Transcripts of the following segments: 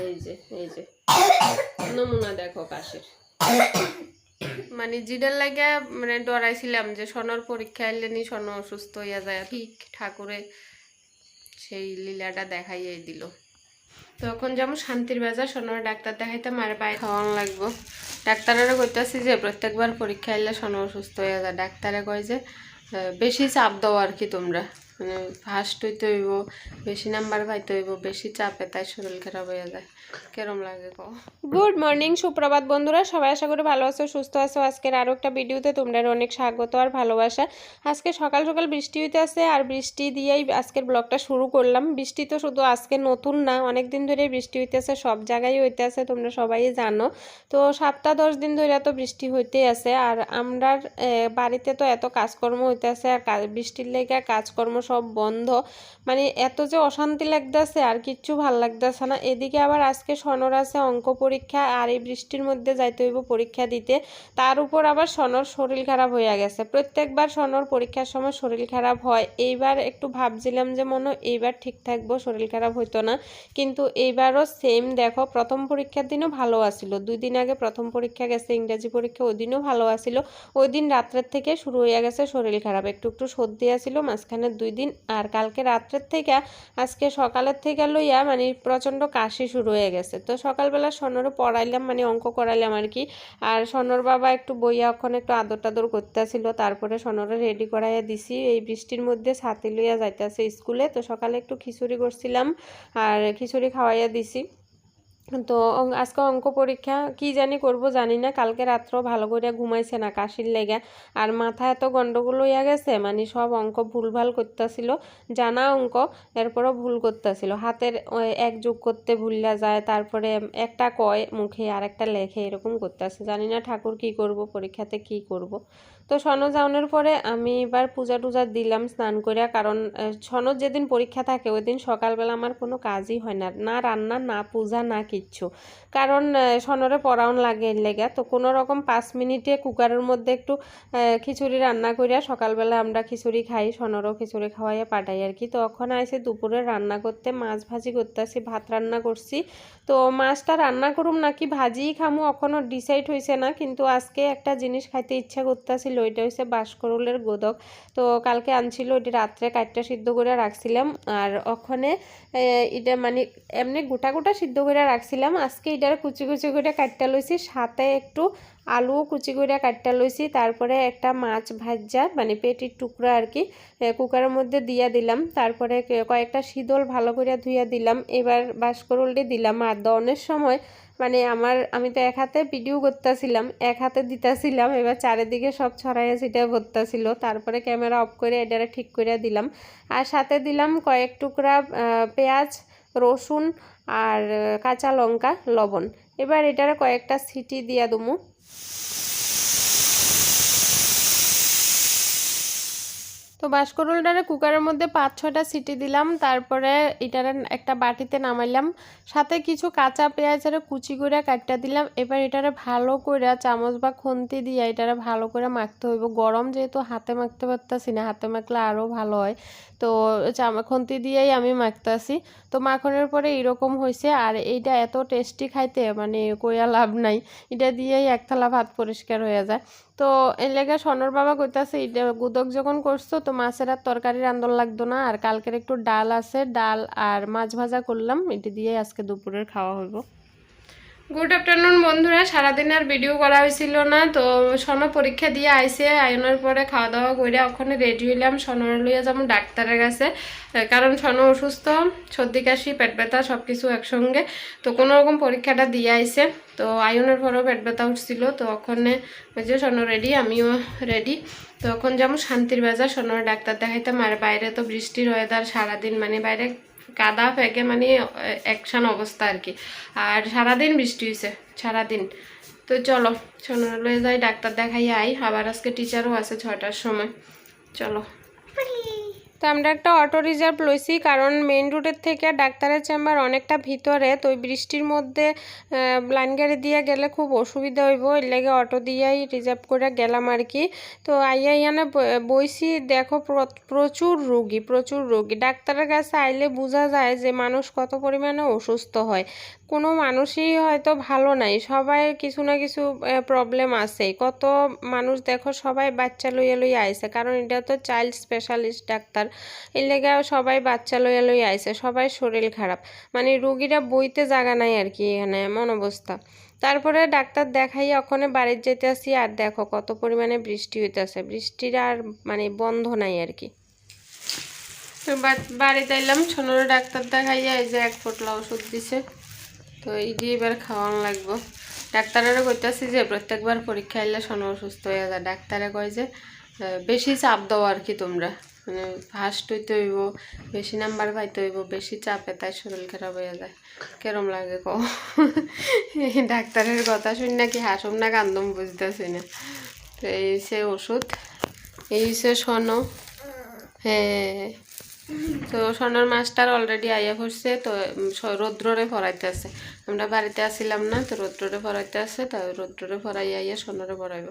এই যে এই যে নমুনা দেখো কাশের। মানে জিডের লাগে মানে ডরাইছিলাম যে সনর পরীক্ষা এলেনি, সন অসুস্থ হইয়া যায়। ঠিক ঠাকুরে সেই লীলাটা দেখাইয়ে দিল। তখন যেমন শান্তির বাজার, সোনার ডাক্তার দেখাইতে মার বাইরে খাওয়ানো লাগবো। ডাক্তারেরও কইতেছি যে, প্রত্যেকবার পরীক্ষা এলে সোনা অসুস্থ হয়ে যায়। ডাক্তারে কয় যে বেশি চাপ দাও আর কি তোমরা। মানে ফার্স্ট হইতে হইব, বেশি নাম্বার পাইতে হইব, বেশি চাপে তাই শরীর খারাপ হয়ে যায়। কেরম লাগে গুড মর্নিং সুপ্রভাত বন্ধুরা, সবাই আশা করি ভালো আছো, সুস্থ আছো। আজকের আরও একটা ভিডিওতে তোমরা অনেক স্বাগত আর ভালোবাসা। আজকে সকাল সকাল বৃষ্টি হইতে আছে আর বৃষ্টি দিয়েই আজকের ব্লগটা শুরু করলাম। বৃষ্টি তো শুধু আজকে নতুন না, অনেক দিন ধরে বৃষ্টি হইতেছে, সব জায়গায় হইতে আছে তোমরা সবাই জানো। তো সপ্তাহ দশ দিন ধরে তো বৃষ্টি হইতেই আছে। আর আমরা বাড়িতে তো এত কাজকর্ম হইতে আছে আর বৃষ্টির লেগে কাজকর্ম সব বন্ধ। মানে এত যে অশান্তি লাগতেছে, আর কিচ্ছু ভালো লাগতেছে না। এদিকে আবার আজকে সনর আছে অঙ্ক পরীক্ষা, আর এই বৃষ্টির মধ্যে যাইতে হইব পরীক্ষা দিতে। তার উপর আবার সনর শরীর খারাপ হয়ে গেছে। প্রত্যেকবার সনর পরীক্ষার সময় শরীর খারাপ হয়। এইবার একটু ভাবছিলাম যে মনে এইবার ঠিক থাকব, শরীর খারাপ হইতো না। কিন্তু এইবারও সেম দেখো, প্রথম পরীক্ষার দিনও ভালো আসিল দুই দিন আগে প্রথম পরীক্ষা গেছে, ইংরাজি পরীক্ষা ওই দিনও ভালো আসিল ওই দিন রাত্রের থেকে শুরু হয়ে গেছে শরীর খারাপ। একটু একটু সর্দি আসিল মাঝখানে দুই দিন। আর কালকে রাত্রের থেকে, আজকে সকালের থেকে লইয়া মানে প্রচণ্ড কাশি শুরু হয়ে গেছে। তো সকালবেলা সনরও পড়াইলাম মানে অঙ্ক করাইলাম আর কি। আর সনর বাবা একটু বইয়া ওখানে একটু আদর টাদর করতেছিল। তারপরে সনরে রেডি করাইয়া দিছি। এই বৃষ্টির মধ্যে ছাতি লইয়া যাইতেছে স্কুলে। তো সকালে একটু খিচুড়ি করছিলাম, আর খিচুড়ি খাওয়াইয়া দিছি। তো আজকে অঙ্ক পরীক্ষা কি জানি করব জানি না। কালকে রাত্রেও ভালো করে ঘুমাইছে না, কাশির লেগে। আর মাথা এত গন্ডগোল হইয়া গেছে মানে সব অঙ্ক ভুলভাল করতেছিল, জানা অঙ্ক, এরপরও ভুল করতেছিল। হাতের এক যোগ করতে ভুললা যায়, তারপরে একটা কয় মুখে আর একটা লেখে এরকম করতেছে। জানি না ঠাকুর কি করব, পরীক্ষাতে কি করব। তো সনদ যাওয়ানোর পরে আমি এবার পূজা টুজা দিলাম, স্নান করিয়া। কারণ সনদ যেদিন পরীক্ষা থাকে, ওই দিন সকালবেলা আমার কোনো কাজই হয় না। না রান্না, না পূজা, না কিচ্ছু। কারণ সনরে পড়াউন লাগে, লেগে। তো কোনো রকম পাঁচ মিনিটে কুকারের মধ্যে একটু খিচুড়ি রান্না করিয়া সকালবেলা আমরা খিচুড়ি খাই সনরও খিচুড়ি খাওয়াইয়া পাঠাই আর কি। তো ওখানে আইসে দুপুরে রান্না করতে, মাছ ভাজি করতেছি, ভাত রান্না করছি। তো মাছটা রান্না করুম নাকি ভাজিই খামু এখনও ডিসাইড হয়েছে না। কিন্তু আজকে একটা জিনিস খাইতে ইচ্ছা করতেছিল ওইটা হচ্ছে বাঁশকরুলের গোদক। তো কালকে আনছিল, ওইটি রাত্রে কাঠটা সিদ্ধ করে রাখছিলাম। আর ওখানে এটা মানে এমনি গোটা গোটা সিদ্ধ করে রাখছিলাম। আজকে এটার কুচি কুচি করে কাটটা লইছি, সাথে একটু আলুও কুচি করে কাটটা লইছি, তারপরে একটা মাছ ভাজা মানে পেটির টুকরা আর কি কুকারের মধ্যে দিয়া দিলাম। তারপরে কয়েকটা শীতল ভালো করে ধুইয়া দিলাম। এবার বাসকরুলটি দিলাম। আর দনের সময় মানে আমার, আমি তো এক হাতে ভিডিও করতেছিলাম, এক হাতে দিতেছিলাম, এবার চারিদিকে সব ছড়াইয়া ছিটা ভরতেছিল তারপরে ক্যামেরা অফ করে এটারে ঠিক করে দিলাম। আর সাথে দিলাম কয়েক টুকরা পেঁয়াজ রসুন আর কাঁচা লঙ্কা, লবণ। এবার এটার কয়েকটা সিটি দিয়া দুমু। তো বাসকরুলটারে কুকারের মধ্যে পাঁচ ছটা সিটি দিলাম। তারপরে এটারে একটা বাটিতে নামাইলাম। সাথে কিছু কাঁচা পেঁয়াজের কুচি করে কাটটা দিলাম। এবার এটারে ভালো করে চামচ বা খুন্তি দিয়ে এটারে ভালো করে মাখতে হইব। গরম যেহেতু হাতে মাখতে পারতাছি না, হাতে মাখলে আরও ভালো হয়। তো চামা, খুন্তি দিয়েই আমি মাখতাছি। তো মাখনের পরে এরকম হয়েছে আর এইটা এত টেস্টি খাইতে মানে কইয়া লাভ নাই। এটা দিয়েই এক থালা ভাত পরিষ্কার হয়ে যায়। তো এই লেগে সনর বাবা কইতাছে, এটা গুদক যখন করছ তো মাছের আর তরকারির রান্ধন লাগতো না, আর কালকের একটু ডাল আছে, ডাল আর মাছ ভাজা করলাম, এটি দিয়ে আজকে দুপুরের খাওয়া হইব। গুড আফটারনুন বন্ধুরা। সারাদিন আর ভিডিও করা হয়েছিল না, তো সন পরীক্ষা দিয়ে আইসে, আয়নের পরে খাওয়া দাওয়া করে ওখানে রেডি হইলাম। সনর লইয়া যেমন ডাক্তারের কাছে। কারণ সন অসুস্থ, সর্দি, কাশি, পেট ব্যথা সব কিছু একসঙ্গে। তো কোনো রকম পরীক্ষাটা দিয়ে আইসে, তো আয়নের পরেও পেট ব্যথা উঠছিল, তো ওখানে যে সন রেডি আমিও রেডি তো এখন যেমন শান্তির বাজার সনর ডাক্তার দেখাইতাম। আর বাইরে তো বৃষ্টির ওয়েদার সারাদিন মানে বাইরে কাদা ফেকে মানে অ্যাকশন অবস্থা আর কি। আর সারাদিন বৃষ্টি হয়েছে সারাদিন। তো চলো সোনারলে যাই, ডাক্তার দেখাই আই। আবার আজকে টিচারও আছে ছটার সময়। চলো। তো আমরা একটা অটো রিজার্ভ লইছি, কারণ মেইন রোডের থেকে ডাক্তারের চেম্বার অনেকটা ভিতরে, তো বৃষ্টির মধ্যে লাইন গাড়ি দিয়ে গেলে খুব অসুবিধা হইব। এর লাগে অটো দিয়েই রিজার্ভ করে গেলাম আর কি। তো আইয়া ইয়ানে বইছি, দেখো প্রচুর রোগী প্রচুর রোগী। ডাক্তারের কাছে আইলে বোঝা যায় যে মানুষ কত পরিমাণে অসুস্থ হয়। কোনো মানুষই হয়তো ভালো নাই, সবাই কিছু না কিছু প্রবলেম আছে। কত মানুষ দেখো সবাই বাচ্চা লইয়া লইয়া আইছে, কারণ এটা তো চাইল্ড স্পেশালিস্ট ডাক্তার। এর লেগে সবাই বাচ্চা লইয়া লইয়া আইছে, সবাই শরীর খারাপ। মানে রুগীরা বইতে জায়গা নাই আর কি এখানে, এমন অবস্থা। তারপরে ডাক্তার দেখাই ওখানে বাড়ির যেতে আসি আর দেখো কত পরিমাণে বৃষ্টি হইতেছে। বৃষ্টির আর মানে বন্ধ নাই আর কি। তো বাড়িতে এলাম সোনারও ডাক্তার দেখাইয়া এই যে এক পোটলা ওষুধ দিছে। তো এই দিয়ে এবার খাওয়ানো লাগবো। ডাক্তারেরও কইতাছি যে প্রত্যেকবার পরীক্ষা এলে সোনা অসুস্থ হয়ে যায়। ডাক্তারে কয় যে বেশি চাপ দাও আর কি তোমরা। মানে ফার্স্ট হইতে হইব, বেশি নাম্বার পাইতে হইব, বেশি চাপে তাই শরীর খারাপ হয়ে যায়। কেরম লাগে কো ডাক্তারের কথা শুনি নাকি হাসুম না কান্দম বুঝতেছি না। তো এই সে ওষুধ, এই সে সন। হ্যাঁ তো সোনার মাস্টার অলরেডি আইয়া পড়ছে, তো রৌদ্ররে পড়াইতেছে আমরা বাড়িতে আসিলাম না, তো রৌদ্ররে পড়াইতে আছে তো রৌদ্ররে পড়াই আইয়া সোনারে পড়াইব।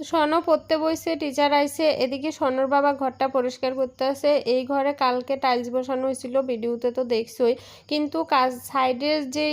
স্বর্ণ পড়তে বইছে টিচার আইছে, এদিকে স্বর্ণর বাবা ঘরটা পরিষ্কার করতে আছে। এই ঘরে কালকে টাইলস বসানো হয়েছিল, ভিডিওতে তো দেখছই। কিন্তু কাজ সাইডের যে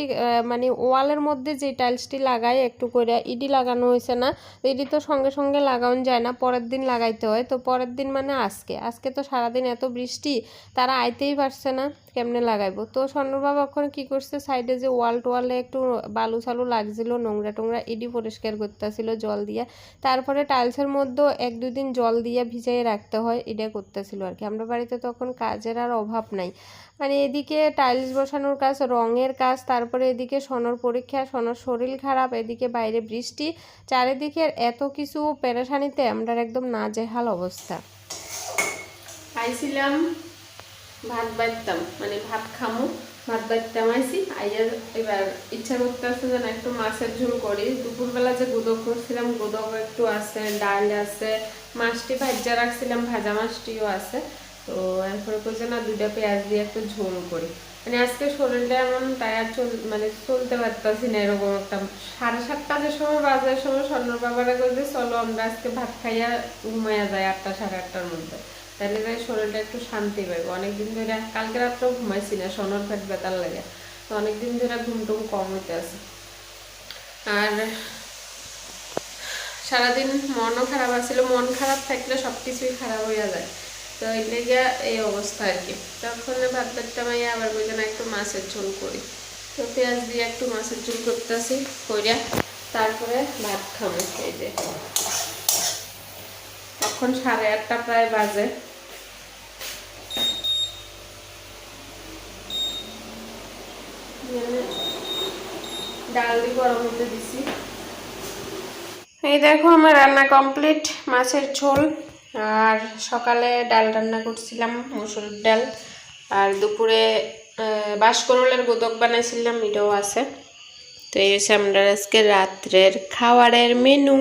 মানে ওয়ালের মধ্যে যে টাইলসটি লাগায়, একটু করে ইডি লাগানো হয়েছে না, ইডি তো সঙ্গে সঙ্গে লাগানো যায় না, পরের দিন লাগাইতে হয়। তো পরের দিন মানে আজকে আজকে তো সারাদিন এত বৃষ্টি, তারা আইতেই পারছে না। কেমনে লাগাইবো? তো স্বর্ণর বাবা ওখানে কি করছে? সাইডে যে ওয়াল টোয়ালে একটু বালু সালু লাগছিল, নোংরা টোংরা ইডি পরিষ্কার করতেছিল জল দিয়ে। তারপরে টাইলসের মধ্যেও এক দুই দিন জল দিয়ে ভিজাইয়ে রাখতে হয় এটা করতেছিল আর কি। আমরা বাড়িতে তখন কাজের আর অভাব নাই। মানে এদিকে টাইলস বসানোর কাজ, রঙের কাজ, তারপরে এদিকে সোনর পরীক্ষা সোনর শরীর খারাপ, এদিকে বাইরে বৃষ্টি। চারিদিকের এত কিছু পেরেশানিতে আমরা একদম নাজেহাল অবস্থা। আইছিলাম ভাত বাড়তাম মানে ভাত খামো, ভাত বাড়তাম আইসি আইয়ার এবার ইচ্ছা করতে আছে যেন একটু মাছের ঝোল করি। দুপুরবেলা যে গুদক করছিলাম গুদক একটু আছে, ডাল আছে, মাছটি ভাজা রাখছিলাম, ভাজা মাছটিও আছে। তো এরপরে করছে না, দুইটা পেঁয়াজ দিয়ে একটু ঝোল করি। মানে আজকে শরীরটা এমন টায়ার চল মানে চলতে পারতাছি না, এরকম একটা সাড়ে সাতটা যে সময় বাজার সময় স্বর্ণর বাবারা করছে চলো আমরা আজকে ভাত খাইয়া ঘুমাইয়া যাই আটটা, সাড়ে আটটার মধ্যে। তাহলে যাই শরীরটা একটু শান্তি পাইবো। অনেকদিন ধরে কালকে রাত্রেও ঘুমাইছি না, সোনার ফ্যাট বেতার লাগে। তো অনেকদিন ধরে ঘুম টুম কম হইতে আছে আর সারাদিন মনও খারাপ আছিল, মন খারাপ থাকলে সব কিছুই খারাপ হইয়া যায়। তো এই লেগে এই অবস্থা আর কি। তখন ভাত ভাতটা মাইয়া আবার বলছে না, একটু মাছের ঝোল করি। তো পেঁয়াজ দিয়ে একটু মাছের ঝোল করতেছি, কইরা তারপরে ভাত খাব। এই যে। এখন সাড়ে আটটা প্রায় বাজে। ডাল গরম দিছি। এই দেখো আমার রান্না কমপ্লিট মাছের ঝোল আর সকালে ডাল রান্না করছিলাম মসুর ডাল আর দুপুরে আহ, বাঁশকরলের গোদক বানাইছিলাম এটাও আছে। তো এই হচ্ছে আমরা আজকে রাত্রের খাবারের মেনু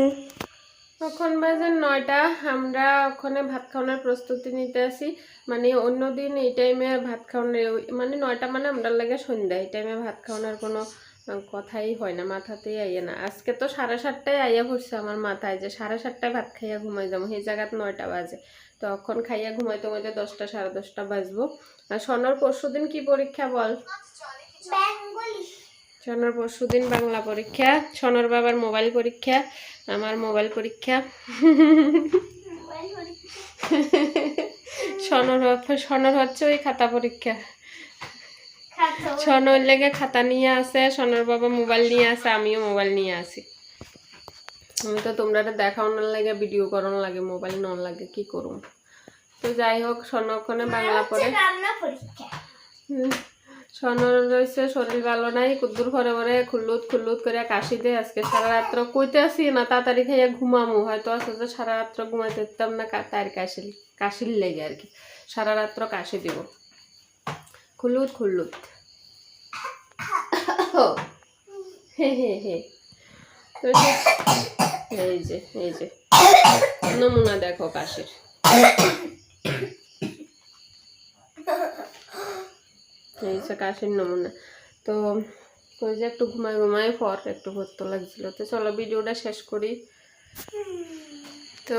তখন বাজে নয়টা, আমরা ওখানে ভাত খাওয়ানোর প্রস্তুতি নিতে আসি। মানে অন্যদিন এই টাইমে ভাত খাওয়ানোর মানে নয়টা মানে আমরা লাগে সন্ধ্যা, এই টাইমে ভাত খাওয়ানোর কোনো কথাই হয় না, মাথাতেই আইয়ে না। আজকে তো সাড়ে সাতটায় আইয়া পড়ছে আমার মাথায় যে সাড়ে সাতটায় ভাত খাইয়া ঘুমাই যাব, সেই জায়গাত নয়টা বাজে। তখন খাইয়া ঘুমাইতে ঘুমাইতে দশটা, সাড়ে দশটা বাজবো। আর সোনার পরশু দিন কী পরীক্ষা বল? সোনার পরশু দিন বাংলা পরীক্ষা সোনার বাবার মোবাইল পরীক্ষা আমার মোবাইল পরীক্ষা। সনর সনর হচ্ছে ওই খাতা পরীক্ষা। সনর লেগে খাতা নিয়ে আসে সনর বাবা মোবাইল নিয়ে আসে আমিও মোবাইল নিয়ে আসি। আমি তো তোমরা দেখানোর লাগে ভিডিও করানো লাগে মোবাইল নন লাগে কি করুম? তো যাই হোক সনক্ষণে বাংলা পড়ে। সনর রয়েছে শরীর ভালো নাই, কুদ্দুর ঘরে ঘরে খুল্লুত খুল্লুত করে কাশি দে আজকে সারা রাত্র কইতে আসি না, তাড়াতাড়ি খাইয়া ঘুমামু। হয়তো যে সারা রাত্র ঘুমাইতে দিতাম না তার কাশিল কাশির লেগে আর কি। সারা রাত্র কাশি দিব। খুল্লুত খুল্লুত। হে হে হে। এই যে এই যে। নমুনা দেখো কাশির। এই কাশির নমুনা। তো ওই যে একটু ঘুমায় ঘুমায় পর একটু ভর্ত লাগছিল। তো চলো ভিডিওটা শেষ করি। তো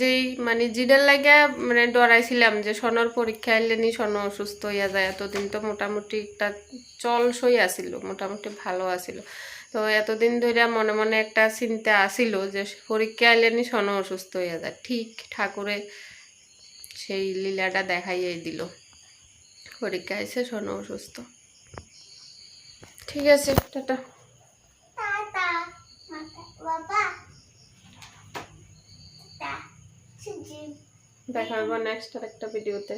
যেই মানে জিডের লাগে মানে ডরাইছিলাম যে সনর পরীক্ষা এলেনি, সন অসুস্থ হইয়া যায়। এতদিন তো মোটামুটি একটা চল সই আসিল মোটামুটি ভালো আসিল তো এতদিন ধরে মনে মনে একটা চিন্তা আসিল যে পরীক্ষা এলেনি, সন অসুস্থ হইয়া যায়। ঠিক ঠাকুরে সেই লীলাটা দেখাইয়াই দিল। পরীক্ষা এসে শোনো অসুস্থ ঠিক আছে টাটা। দেখা হবে নেক্সট একটা ভিডিওতে